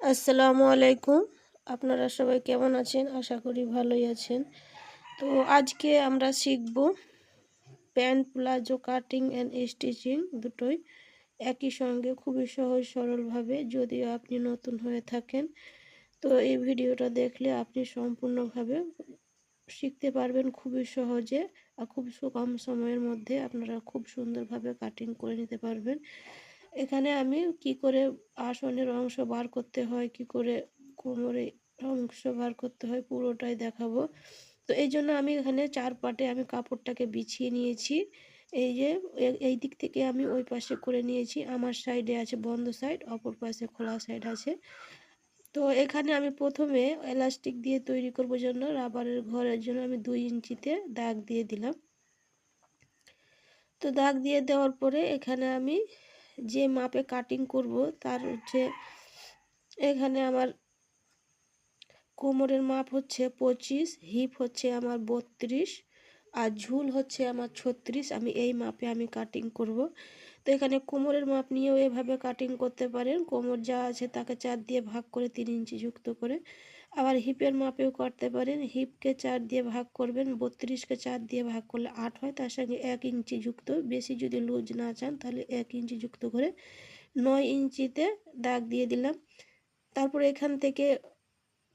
আসসালামু আলাইকুম। আপনারা সবাই কেমন আছেন? আশা করি ভালোই আছেন। তো আজকে আমরা শিখব pant palazzo cutting and stitching দুটোই একই সঙ্গে খুবই সহজ সরলভাবে যদিও আপনি নতুন হয়ে থাকেন। তো এই ভিডিওটা দেখলে আপনি সম্পূর্ণভাবে শিখতে পারবেন খুবই সহজে আর খুব কম সময়ের মধ্যে আপনারা খুব সুন্দরভাবে কাটিং করে নিতে পারবেন। এখানে আমি কি করে আসনের অংশ বার করতে হয়, কি করে কোমরে অংশ বার করতে হয় পুরোটাই দেখাবো। তো এই জন্য আমি এখানে চার পাটে আমি কাপড়টাকে বিছিয়ে নিয়েছি। এই যে এই দিক থেকে আমি ওই পাশে করে নিয়েছি। আমার সাইডে আছে বন্ধ সাইড, অপর পাশে খোলা সাইড আছে। তো এখানে আমি প্রথমে এলাস্টিক দিয়ে তৈরি করব জন্য, রাবারের ঘরের জন্য আমি দুই ইঞ্চিতে দাগ দিয়ে দিলাম। তো দাগ দিয়ে দেওয়ার পরে এখানে আমি যে মাপে কাটিং করব, তার হচ্ছে এখানে আমার কোমরের মাপ হচ্ছে পঁচিশ হিপ হচ্ছে আমার বত্রিশ আর ঝুল হচ্ছে আমার ছত্রিশ। আমি এই মাপে আমি কাটিং করব। তো এখানে কোমরের মাপ নিয়েও এভাবে কাটিং করতে পারেন। কোমর যা আছে তাকে চার দিয়ে ভাগ করে তিন ইঞ্চি যুক্ত করে আবার হিপের মাপেও করতে পারেন। হিপকে চার দিয়ে ভাগ করবেন, বত্রিশকে চার দিয়ে ভাগ করলে আট হয়। তার সঙ্গে এক ইঞ্চি যুক্ত। বেশি যদি লুজ না চান, তাহলে এক ইঞ্চি যুক্ত করে নয় ইঞ্চিতে দাগ দিয়ে দিলাম। তারপর এখান থেকে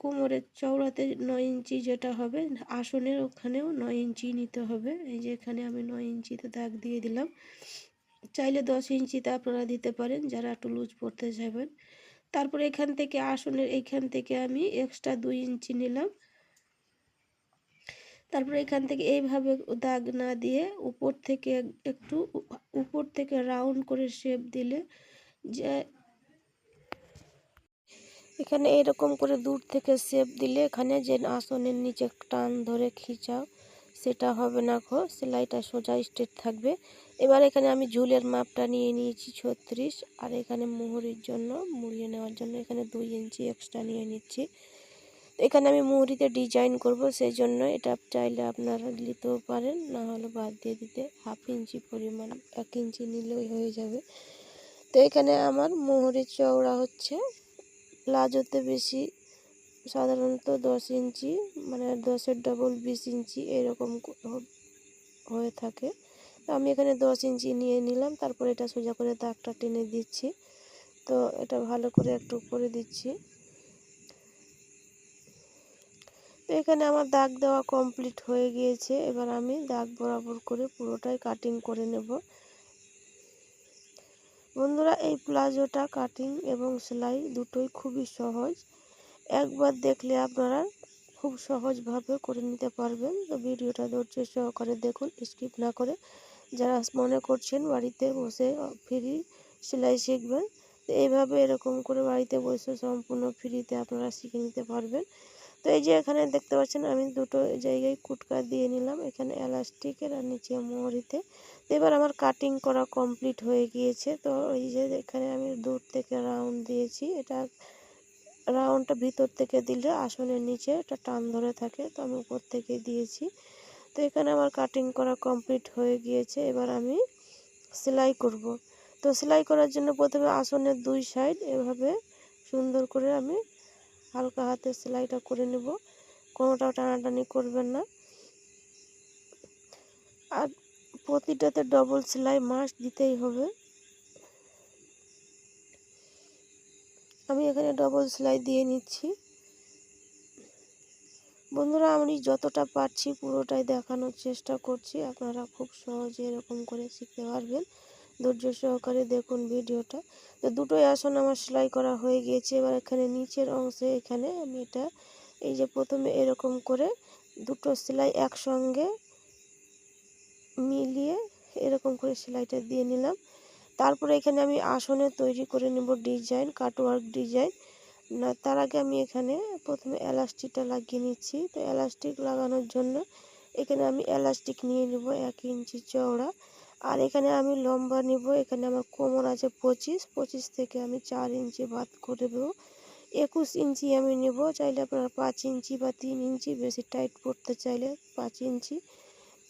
কোমরের চওড়াতে নয় ইঞ্চি যেটা হবে, আসনের ওখানেও নয় ইঞ্চি নিতে হবে। এই যে এখানে আমি নয় ইঞ্চিতে দাগ দিয়ে দিলাম। চাইলে দশ ইঞ্চিতে আপনারা দিতে পারেন, যারা একটু লুজ পড়তে চাইবেন তারপর এখান থেকে আসনের এইখান থেকে আমি এক্সট্রা দুই ইঞ্চি নিলাম। তারপর এখান থেকে এইভাবে দাগ না দিয়ে উপর থেকে একটু উপর থেকে রাউন্ড করে শেপ দিলে যে এখানে এরকম করে দূর থেকে শেপ দিলে এখানে যে আসনের নিচে টান ধরে খিচাও, সেটা হবে না খো সেলাইটা সোজা স্ট্রেট থাকবে। এবার এখানে আমি ঝুলের মাপটা নিয়ে নিয়েছি ছত্রিশ, আর এখানে মুহুরির জন্য, মুড়িয়ে নেওয়ার জন্য এখানে দুই ইঞ্চি এক্সট্রা নিয়ে নিচ্ছি। এখানে আমি মুহুরিতে ডিজাইন করব সেই জন্য এটা চাইলে আপনারা নিতেও পারেন, না হলে বাদ দিয়ে দিতে। হাফ ইঞ্চি পরিমাণ, এক ইঞ্চি নিলেই হয়ে যাবে। তো এখানে আমার মুহুরির চওড়া হচ্ছে প্লাজোতে বেশি, সাধারণত দশ ইঞ্চি মানে দশের ডবল বিশ ইঞ্চি এরকম হয়ে থাকে। তো আমি এখানে দশ ইঞ্চি নিয়ে নিলাম, তারপর এটা সোজা করে দাগটা টেনে দিচ্ছি। তো এটা ভালো করে একটু করে দিচ্ছি। তো এখানে আমার দাগ দেওয়া কমপ্লিট হয়ে গিয়েছে, এবার আমি দাগ বরাবর করে পুরোটাই কাটিং করে নেব। বন্ধুরা, এই প্লাজোটা কাটিং এবং সেলাই দুটোই খুবই সহজ। একবার দেখলে আপনারা খুব সহজভাবে করে নিতে পারবেন। তো ভিডিওটা ধৈর্য সহকারে দেখুন স্কিপ না করে যারা মনে করছেন বাড়িতে বসে ফ্রি সেলাই শিখবেন, তো এইভাবে এরকম করে বাড়িতে বসে সম্পূর্ণ ফ্রিতে আপনারা শিখে নিতে পারবেন। তো এই যে এখানে দেখতে পাচ্ছেন আমি দুটো জায়গায় কুটকা দিয়ে নিলাম, এখানে এলাস্টিকের আর নিচে মোহরিতে তো এবার আমার কাটিং করা কমপ্লিট হয়ে গিয়েছে, তো এই যে এখানে আমি দূর থেকে রাউন্ড দিয়েছি, এটা রাউন্ডটা ভিতর থেকে দিলে আসনের নিচে এটা টান ধরে থাকে, তো আমি উপর থেকে দিয়েছি। তো এখানে আমার কাটিং করা কমপ্লিট হয়ে গিয়েছে। এবার আমি সেলাই করব। তো সেলাই করার জন্য প্রথমে আসনের দুই সাইড এভাবে সুন্দর করে আমি হালকা হাতে সেলাইটা করে নেব। কোনোটাও টানাটানি করবেন না। আর প্রতিটাতে ডবল সেলাই মাস দিতেই হবে। আমি এখানে ডবল সেলাই দিয়ে নিচ্ছি। বন্ধুরা, আমি যতটা পারছি পুরোটাই দেখানোর চেষ্টা করছি। আপনারা খুব সহজে এরকম করে শিখতে পারবেন। ধৈর্য সহকারে দেখুন ভিডিওটা। তো দুটোই আসন আমার সেলাই করা হয়ে গিয়েছে। এবার এখানে নিচের অংশে এখানে আমি এটা, এই যে প্রথমে এরকম করে দুটো সেলাই একসঙ্গে মিলিয়ে এরকম করে সেলাইটা দিয়ে নিলাম। তারপরে এখানে আমি আসনে তৈরি করে নেব ডিজাইন, কাটওয়ার্ক ডিজাইন। না, তার আগে আমি এখানে প্রথমে এলাস্টিকটা লাগিয়ে নিচ্ছি। তো এলাস্টিক লাগানোর জন্য এখানে আমি এলাস্টিক নিয়ে নেব এক ইঞ্চি চওড়া। আর এখানে আমি লম্বা নিব, এখানে আমার কোমর আছে পঁচিশ। পঁচিশ থেকে আমি চার ইঞ্চি বাদ করে দেবো। একুশ ইঞ্চি আমি নেব, চাইলে আপনারা পাঁচ ইঞ্চি বা তিন ইঞ্চি বেশি টাইট পড়তে চাইলে পাঁচ ইঞ্চি।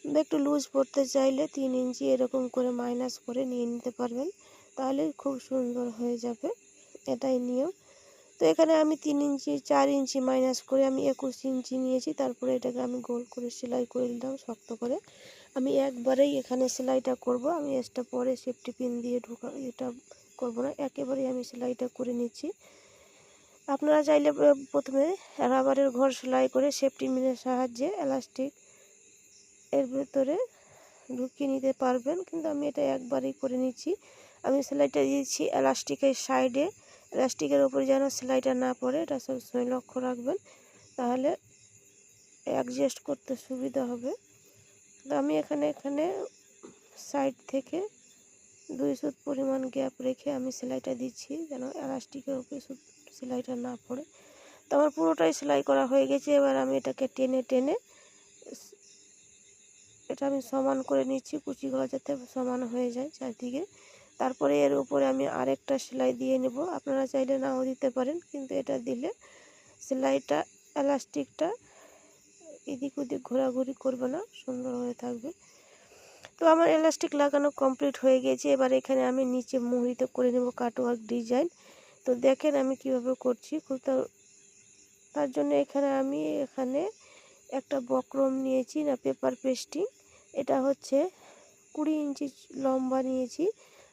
বা একটু লুজ পড়তে চাইলে তিন ইঞ্চি এরকম করে মাইনাস করে নিয়ে নিতে পারবেন। তাহলে খুব সুন্দর হয়ে যাবে। এটাই নিয়ম। তো এখানে আমি তিন ইঞ্চি, চার ইঞ্চি মাইনাস করে আমি একুশ ইঞ্চি নিয়েছি। তারপরে এটাকে আমি গোল করে সেলাই করে নিলাম শক্ত করে। আমি একবারেই এখানে সেলাইটা করব। আমি এক্সট্রা পরে সেফটি পিন দিয়ে ঢোকা, এটা করব না। একেবারেই আমি সেলাইটা করে নিচ্ছি। আপনারা চাইলে প্রথমে রাবারের ঘর সেলাই করে সেফটি মিনের সাহায্যে এলাস্টিক এর ভেতরে ঢুকিয়ে নিতে পারবেন। কিন্তু আমি এটা একবারেই করে নিচ্ছি। আমি সেলাইটা দিয়েছি এলাস্টিকের সাইডে এলাস্টিকের উপরে যেন সেলাইটা না পড়ে, এটা সবসময় লক্ষ্য রাখবেন। তাহলে অ্যাডজাস্ট করতে সুবিধা হবে। তো আমি এখানে এখানে সাইড থেকে দুই সুত পরিমাণ গ্যাপ রেখে আমি সেলাইটা দিচ্ছি, যেন এলাস্টিকের উপরে সেলাইটা না পড়ে। তো আমার পুরোটাই সেলাই করা হয়ে গেছে, এবার আমি এটাকে টেনে টেনে এটা আমি সমান করে নিচ্ছি কুচিগুলো যাতে সমান হয়ে যায় চারদিকে। তারপরে এর উপরে আমি আরেকটা সেলাই দিয়ে নেব। আপনারা চাইলে নাও দিতে পারেন, কিন্তু এটা দিলে সেলাইটা, এলাস্টিকটা এদিক ওদিক ঘোরাঘুরি করবে না, সুন্দর হয়ে থাকবে। তো আমার এলাস্টিক লাগানো কমপ্লিট হয়ে গেছে। এবার এখানে আমি নিচে মুহুরিতে করে নেব কাটওয়ার্ক ডিজাইন। তো দেখেন আমি কীভাবে করছি, খুব তার জন্য এখানে আমি এখানে একটা বক্রম নিয়েছি, না, পেপার পেস্টিং। এটা হচ্ছে কুড়ি ইঞ্চি লম্বা নিয়েছি।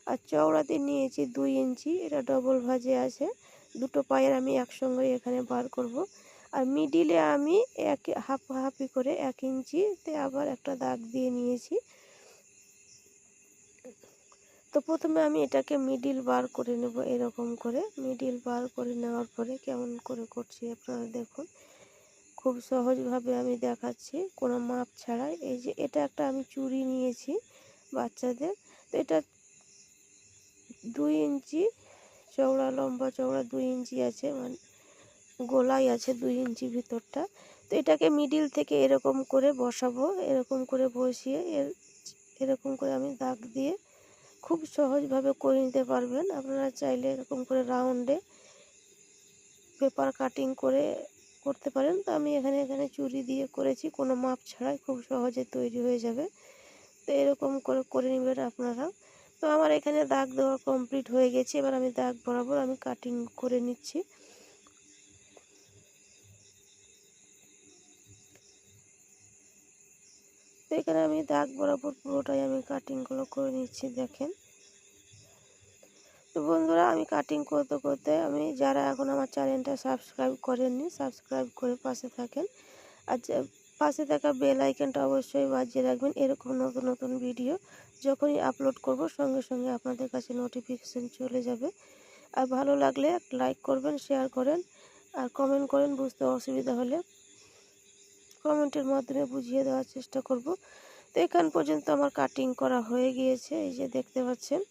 আর চওড়াতে নিয়েছি দুই ইঞ্চি, এটা ডবল ভাজে আছে। দুটো পায়ের আমি একসঙ্গে এখানে বার করব। আর মিডিলে আমি এক হাফ হাফি করে এক ইঞ্চিতে আবার একটা দাগ দিয়ে নিয়েছি। তো প্রথমে আমি এটাকে মিডিল বার করে নেব এরকম করে। মিডিল বার করে নেওয়ার পরে কেমন করে করছি আপনারা দেখুন। খুব সহজভাবে আমি দেখাচ্ছি, কোনো মাপ ছাড়াই। এই যে এটা একটা আমি চুড়ি নিয়েছি বাচ্চাদের। তো এটা দুই ইঞ্চি চওড়া, লম্বা চওড়া দুই ইঞ্চি আছে মানে গোলাই আছে দুই ইঞ্চি ভিতরটা। তো এটাকে মিডিল থেকে এরকম করে বসাবো, এরকম করে বসিয়ে এর, এরকম করে আমি দাগ দিয়ে খুব সহজভাবে করে নিতে পারবেন। আপনারা চাইলে এরকম করে রাউন্ডে পেপার কাটিং করে করতে পারেন। তো আমি এখানে এখানে চুরি দিয়ে করেছি, কোনো মাপ ছাড়াই খুব সহজে তৈরি হয়ে যাবে। তো এরকম করে করে নেবেন আপনারা। তো আমার এখানে দাগ দেওয়া কমপ্লিট হয়ে গেছে। এবার আমি দাগ বরাবর আমি কাটিং করে নিচ্ছি। তো এখানে আমি দাগ বরাবর পুরোটাই আমি কাটিংগুলো করে নিচ্ছি, দেখেন। তো বন্ধুরা, আমি কাটিং করতে করতে আমি যারা এখন আমার চ্যানেলটা সাবস্ক্রাইব করেননি সাবস্ক্রাইব করে পাশে থাকেন। আর পাশে থাকা বেল আইকনটা অবশ্যই বাজিয়ে রাখবেন। এরকম নতুন নতুন ভিডিও যখনই আপলোড করব, সঙ্গে সঙ্গে আপনাদের কাছে নোটিফিকেশান চলে যাবে। আর ভালো লাগলে লাইক করবেন শেয়ার করেন, আর কমেন্ট করেন, বুঝতে অসুবিধা হলে কমেন্টের মাধ্যমে বুঝিয়ে দেওয়ার চেষ্টা করব। তো এখান পর্যন্ত আমার কাটিং করা হয়ে গিয়েছে, এই যে দেখতে পাচ্ছেন।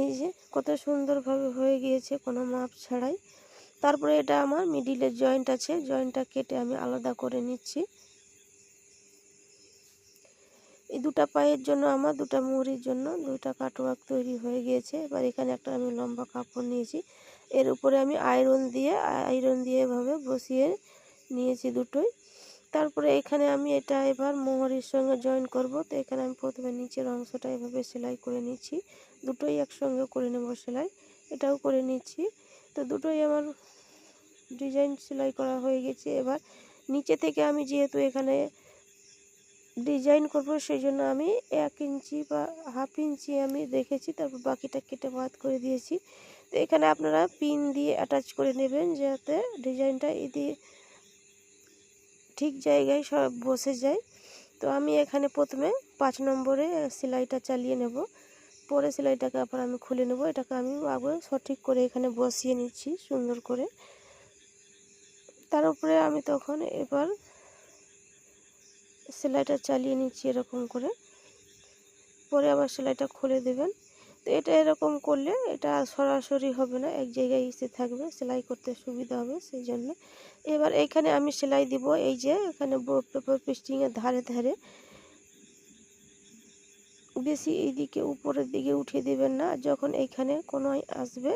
এই যে কত সুন্দরভাবে হয়ে গিয়েছে কোনো মাপ ছাড়াই। তারপরে এটা আমার মিডিলের জয়েন্ট আছে জয়েন্টটা কেটে আমি আলাদা করে নিচ্ছি। এই দুটা পায়ের জন্য আমার, দুটা মুহুরির জন্য দুটা কাটওয়ার্ক তৈরি হয়ে গিয়েছে। এবার এখানে একটা আমি লম্বা কাপড় নিয়েছি। এর উপরে আমি আয়রন দিয়ে আয়রন দিয়ে এভাবে বসিয়ে নিয়েছি দুটোই। তারপরে এখানে আমি এটা এবার মোহরের সঙ্গে জয়েন করব। তো এখানে আমি প্রথমে নিচের অংশটা এভাবে সেলাই করে নিচ্ছি। দুটোই একসঙ্গে করে নেব সেলাই। এটাও করে নিচ্ছি। তো দুটোই আমার ডিজাইন সেলাই করা হয়ে গেছে। এবার নিচে থেকে আমি যেহেতু এখানে ডিজাইন করব সেই জন্য আমি এক ইঞ্চি বা হাফ ইঞ্চি আমি রেখেছি তারপর বাকিটা কেটে বাদ করে দিয়েছি। তো এখানে আপনারা পিন দিয়ে অ্যাটাচ করে নেবেন, যাতে ডিজাইনটা এদি ঠিক জায়গায় সব বসে যায়। তো আমি এখানে প্রথমে পাঁচ নম্বরে সেলাইটা চালিয়ে নেব। পরে সেলাইটাকে আবার আমি খুলে নেব। এটাকে আমি আগে সঠিক করে এখানে বসিয়ে নিচ্ছি সুন্দর করে। তার উপরে আমি তখন এবার সেলাইটা চালিয়ে নিচ্ছি এরকম করে। পরে আবার সেলাইটা খুলে দেবেন। তো এটা এরকম করলে এটা সরাসরি হবে না, এক জায়গায় এসে থাকবে, সেলাই করতে সুবিধা হবে সেই জন্য। এবার এইখানে আমি সেলাই দিব, এই যে এখানে পেপার পেস্টিংয়ের ধারে ধারে বেশি এইদিকে উপরের দিকে উঠিয়ে দেবেন না। যখন এইখানে কোনো আসবে,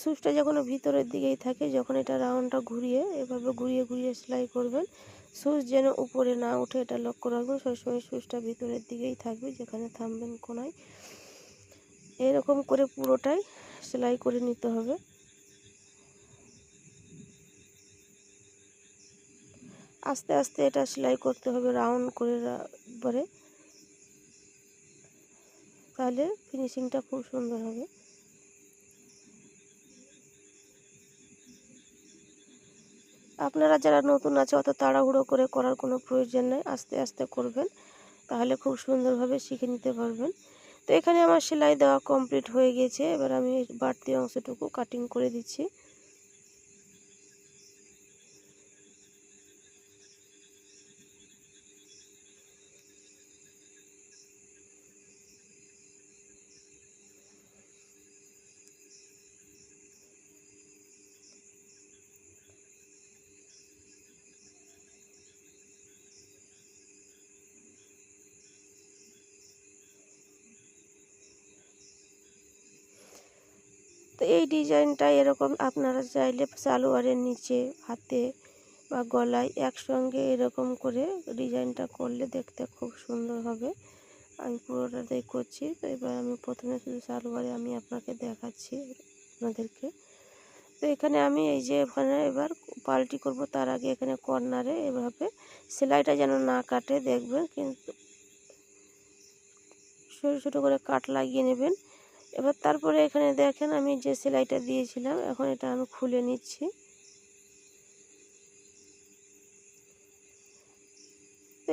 সুইচটা যখন ভিতরের দিকেই থাকে, যখন এটা রাউন্ডটা ঘুরিয়ে, এভাবে ঘুরিয়ে ঘুরিয়ে সেলাই করবেন। সুইচ যেন উপরে না উঠে, এটা লক্ষ্য রাখবেন। সবসময় সুইচটা ভিতরের দিকেই থাকবে, যেখানে থামবেন কোনায়। এরকম করে পুরোটাই সেলাই করে নিতে হবে। আস্তে আস্তে এটা সেলাই করতে হবে রাউন্ড করে পরে। তাহলে ফিনিশিংটা খুব সুন্দর হবে। আপনারা যারা নতুন আছে, অত তাড়াহুড়ো করে করার কোনো প্রয়োজন নেই, আস্তে আস্তে করবেন, তাহলে খুব সুন্দরভাবে শিখে নিতে পারবেন। তো এখানে আমার সেলাই দেওয়া কমপ্লিট হয়ে গেছে, এবার আমি বাড়তি অংশটুকু কাটিং করে দিচ্ছি। এই ডিজাইনটা এরকম আপনারা চাইলে সালোয়ারের নিচে, হাতে বা গলায় একসঙ্গে এরকম করে ডিজাইনটা করলে দেখতে খুব সুন্দর হবে। আমি পুরোটাই করছি তো এবার আমি প্রথমে শুধু সালোয়ারে আমি আপনাকে দেখাচ্ছি আপনাদেরকে। তো এখানে আমি এই যে ওখানে এবার পাল্টি করব তার আগে এখানে কর্নারে এভাবে সেলাইটা যেন না কাটে, দেখবেন কিন্তু ছোটো ছোটো করে কাট লাগিয়ে নেবেন। এবার তারপরে এখানে দেখেন আমি যে সেলাইটা দিয়েছিলাম, এখন এটা আমি খুলে নিচ্ছি।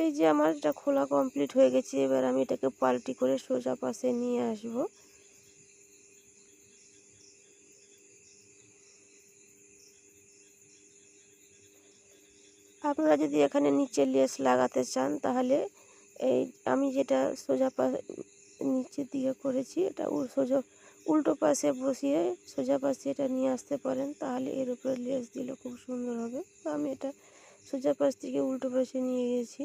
এই যে আমার এটা খোলা কমপ্লিট হয়ে গেছে, এবার আমি এটাকে পাল্টি করে সোজা পাশে নিয়ে আসব। আপনারা যদি এখানে নিচে লেস লাগাতে চান, তাহলে এই আমি যেটা সোজা নিচের দিকে করেছি, এটা সোজা, উল্টো পাশে বসিয়ে সোজা পাশে এটা নিয়ে আসতে পারেন, তাহলে এর উপরে লেস দিলে খুব সুন্দর হবে। তো আমি এটা সোজা পাশ থেকে উল্টো পাশে নিয়ে গেছি।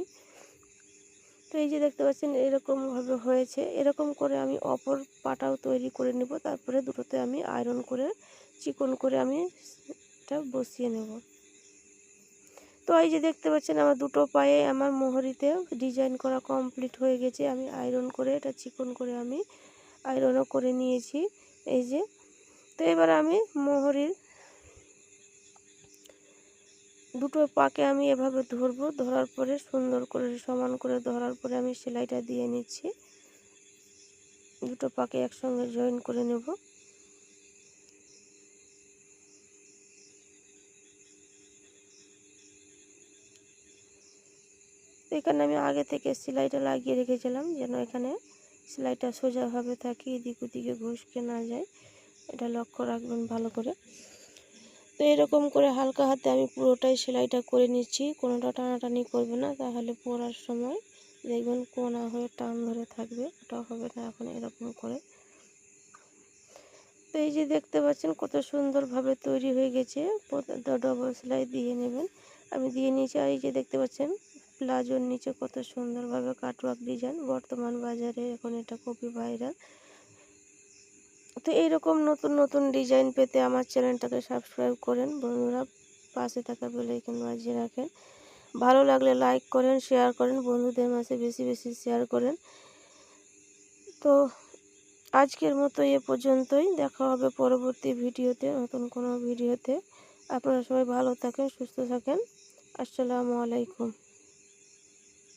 তো এই যে দেখতে পাচ্ছেন এরকমভাবে হয়েছে। এরকম করে আমি অপর পাটাও তৈরি করে নেব, তারপরে দুটোতে আমি আয়রন করে, চিকন করে আমি এটা বসিয়ে নেব। তো এই যে দেখতে পাচ্ছেন, আমার দুটো পায়ে আমার মোহরিতে ডিজাইন করা কমপ্লিট হয়ে গেছে। আমি আয়রন করে, এটা চিকন করে আমি আয়রনও করে নিয়েছি। এই যে, তো এবার আমি মোহরির দুটো পাকে আমি এভাবে ধরবো, ধরার পরে সুন্দর করে সমান করে ধরার পরে আমি সেলাইটা দিয়ে নিচ্ছি। দুটো পাকে একসঙ্গে জয়েন করে নেব। এখানে আমি আগে থেকে সেলাইটা লাগিয়ে রেখেছিলাম যেন এখানে সেলাইটা সোজাভাবে থাকে, এদিক ওদিকে ঘুষকে না যায়। এটা লক্ষ্য রাখবেন ভালো করে। তো এরকম করে হালকা হাতে আমি পুরোটাই সেলাইটা করে নিচ্ছি, কোনোটা টানাটানি করবে না। তাহলে পরার সময় দেখবেন কোনা হয়ে টান ধরে থাকবে ওটা হবে না এখন এরকম করে। তো এই যে দেখতে পাচ্ছেন কত সুন্দরভাবে তৈরি হয়ে গেছে। ডবল সেলাই দিয়ে নেবেন। আমি দিয়ে নিয়েছি, আর এই যে দেখতে পাচ্ছেন প্লাজোর নিচে কত সুন্দরভাবে কাটওয়ার্ক ডিজাইন। বর্তমান বাজারে এখন এটা কপি ভাইরাল। তো এইরকম নতুন নতুন ডিজাইন পেতে আমার চ্যানেলটাকে সাবস্ক্রাইব করেন। বন্ধুরা, পাশে থাকা বেলাইকন বাজিয়ে রাখেন। ভালো লাগলে লাইক করেন, শেয়ার করেন, বন্ধুদের মাঝে বেশি বেশি শেয়ার করেন। তো আজকের মতো এ পর্যন্তই। দেখা হবে পরবর্তী ভিডিওতে, নতুন কোনো ভিডিওতে। আপনারা সবাই ভালো থাকেন, সুস্থ থাকেন। আসসালামু আলাইকুম।